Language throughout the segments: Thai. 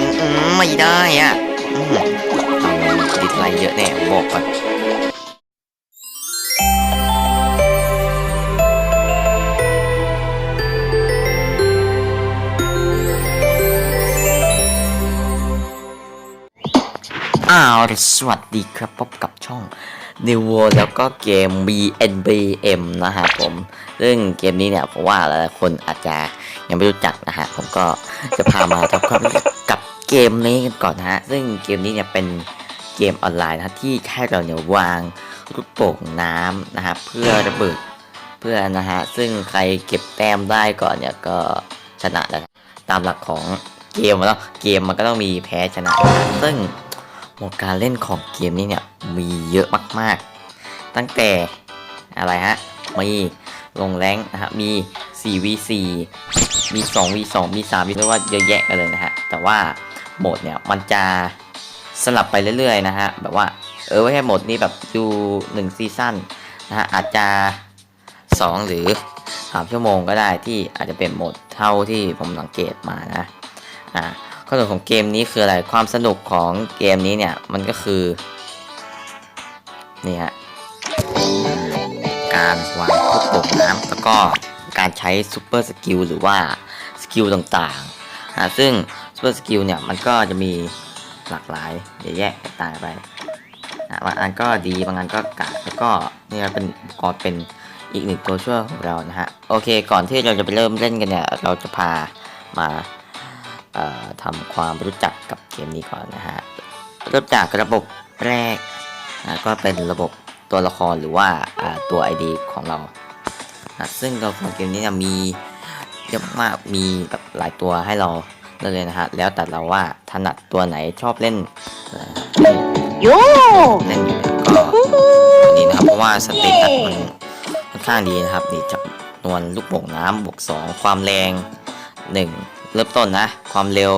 อืมไม่ได้อะอืมเอาดิสไลค์เยอะแน่บอกก่อนอ้าวสวัสดีครับพบกับช่อง New World แล้วก็เกม BNBM นะฮะผม ซึ่งเกมนี้เนี่ยผมว่าหลายๆคนอาจจะยังไม่รู้จักนะฮะ ผมก็จะพามาทำความรู้จักกับ เกมนี้กันก่อนนะฮะ ซึ่งเกมนี้เนี่ยเป็นเกมออนไลน์นะที่ให้เราเนี่ยวางลูกโป่งน้ำนะฮะเพื่อระเบิดเพื่อนะฮะ ซึ่งใครเก็บแต้มได้ก่อนเนี่ยก็ชนะแล้วนะตามหลักของเกมอะเนาะเกมมันก็ต้องมีแพ้ชนะ ซึ่งโหมดการเล่นของเกมนี้เนี่ยมีเยอะมากๆ ตั้งแต่อะไรฮะ มีลงแรงนะฮะ มี 4v4 มี 2v2 มี 3v เรียกว่าเยอะแยะกันเลยนะฮะ แต่ว่า โหมดเนี่ยมันจะสลับไปเรื่อยๆนะฮะแบบว่าเออไม่ใช่โหมดนี้แบบดู1ซีซั่นนะฮะอาจจะ 2 หรือ3ชั่วโมงก็ได้ที่อาจจะเป็นโหมดเท่าที่ผมสังเกตมานะอ่าข้อสนุกของเกมนี้คืออะไรความสนุกของเกมนี้เนี่ยมันก็คือนี่ฮะการวางลูกโป่งน้ำแล้วก็การใช้ซูเปอร์สกิลหรือว่าสกิลต่างๆ นะซึ่งซูเปอร์สกิลเนี่ยมันก็จะมีหลากหลายเยอะแยะต่างไปนะบางอันก็ดีบางอันก็กากแล้วก็นี่เป็นอุปกรณ์เป็นอีกหนึ่งตัวช่วยของเรานะฮะโอเค ก่อนที่เราจะไปเริ่มเล่นกันเนี่ย เราจะพามาทำความรู้จักกับเกมนี้ก่อนนะฮะเริ่มจากระบบแรกนะก็เป็นระบบตัวละครหรือว่าตัว ID ของเรานะซึ่งตัวละครเกมนี้เนี่ยมี เยอะมากมีแบบหลายตัวให้เราเลือกเลยนะฮะแล้วแต่เราว่าถนัดตัวไหนชอบเล่นเอ่อโยเล่นอยู่เนี่ยก็นี่นะครับเพราะว่าสเตตัสมันค่อนข้างดีนะครับนี่จำนวนลูกโป่งน้ำบวก2 ความแรง 1 เริ่มต้นนะ ความเร็ว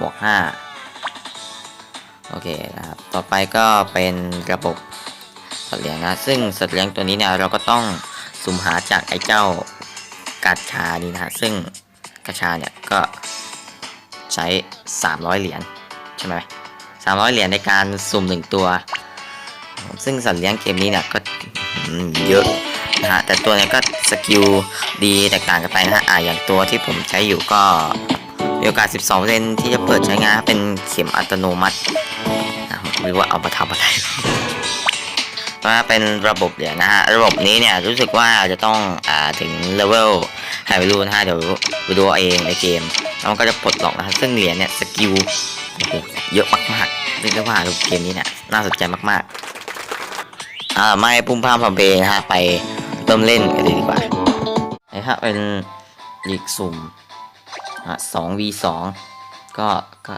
บวก5โอเคนะครับต่อไปก็เป็นระบบสัตว์เลี้ยงนะ ซึ่งสัตว์เลี้ยงตัวนี้เนี่ยเราก็ต้องสุ่มหาจากไอ้เจ้า กาชานี่นะฮะซึ่งกาชาเนี่ยก็ใช้ 300 เหรียญใช่ไหม300เหรียญในการสุ่มหนึ่งตัว ซึ่งสัตว์เลี้ยงเกมนี้เนี่ยก็เยอะนะฮะแต่ตัวเนี้ก็สกิลดีแตกต่างกันไปนะฮะอ่าอย่างตัวที่ผมใช้อยู่ก็มีโอกาส 12%ที่จะเปิดใช้งานเป็นเข็มอัตโนมัตินะหรือว่าเอามาทำอะไร ว่าเป็นระบบเดี๋ยวนะฮะระบบนี้เนี่ยรู้สึกว่าจะต้องอ่าถึงเลเวลใครไม่รู้นะฮะเดี๋ยวไปดูเองในเกมแล้วมันก็จะปลดล็อกนะฮะซึ่งเหรียญเนี่ยสกิลโอ้โหเยอะมากๆเรียกได้ว่าเกมนี้เนี่ยน่าสนใจมากๆอ่าไม่พุ่มพามพามเพย์นะฮะไปเริ่มเล่นกันเลยดีกว่านะฮะเป็นลีกสุ่มอะสอง v สองก็ก็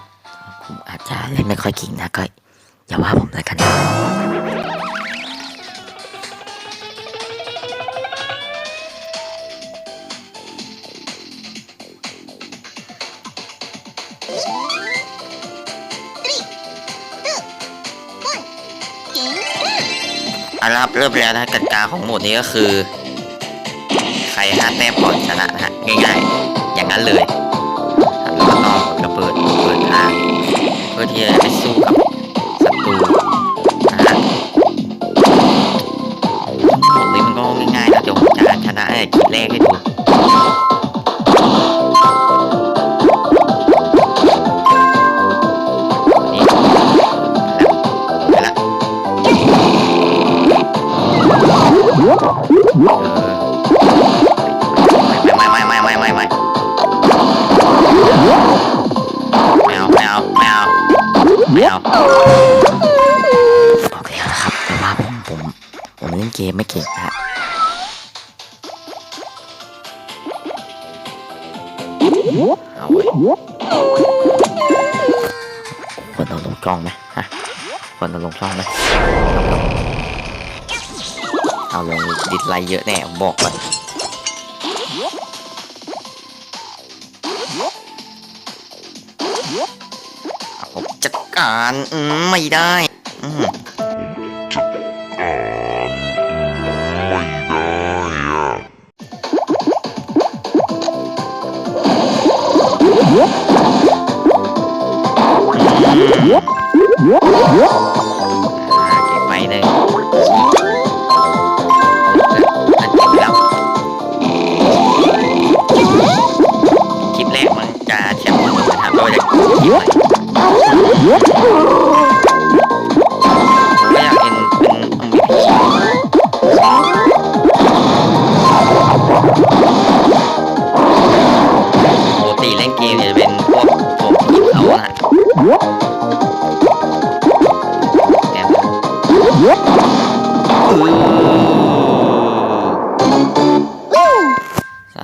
ผมอาจจะเล่นไม่ค่อยเก่งนะก็อย่าว่าผมเลยกัน เอาละครับเริ่มแล้วนะกติกาของโหมดนี้ก็คือ ใครห้าแต้มก่อนชนะนะฮะง่ายๆ อย่างนั้นเลยแล้วก็ต้องระเบิดเปิดทางเพื่อที่จะไปสู้กับ เอาบอกแล้วนะครับแต่ว่าผมผมผมเล่นเกมไม่เก่งนะฮะเอาเว้ควรเอาลงกล้องไหมฮะควรเอาลงกล้องไหมเอาลงดิสไลเยอะแน่ผมบอกก่อน การอืมไม่ได้อืมไม่ได้อะโอ่าเก็บไปหนึ่ง ซะ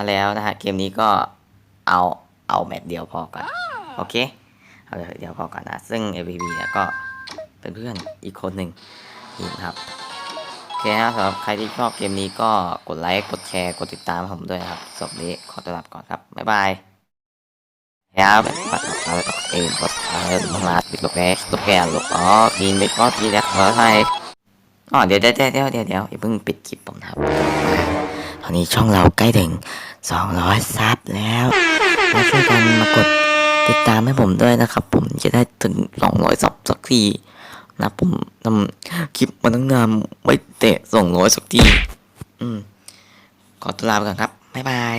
แล้วนะฮะเกมนี้ก็เอาเอาแมตช์เดียวพอก่อนโอเคเอาเดียวพอก่อนนะ ซึ่ง MVP เนี่ยก็เป็นเพื่อนอีกคนหนึ่งนะครับโอเคนะสำหรับใครที่ชอบเกมนี้ก็กดไลค์กดแชร์กดติดตามผมด้วยนะครับสำหรับนี้ขอตัวลาไปก่อนครับบ๊ายบาย ครับเอ็นกดเออมาปิดลูกแกลูกแกลูกอ๋อทีนไปก็ทีแรกขอไทยอ๋อเดี๋ยวเดี๋ยวเดี๋ยวเดี๋ยวเดี๋ยวอย่าเพิ่งปิดคลิปผมนะครับตอนนี้ช่องเราใกล้ถึง 200 ซับแล้วมาช่วยกันมากดติดตามให้ผมด้วยนะครับ ผมจะได้ถึง 200 ซับสักทีนะผมทำคลิปมาตั้งนานไม่เตะ 200 สักทีอืมขอตัวลาไปก่อนครับ บ๊ายบาย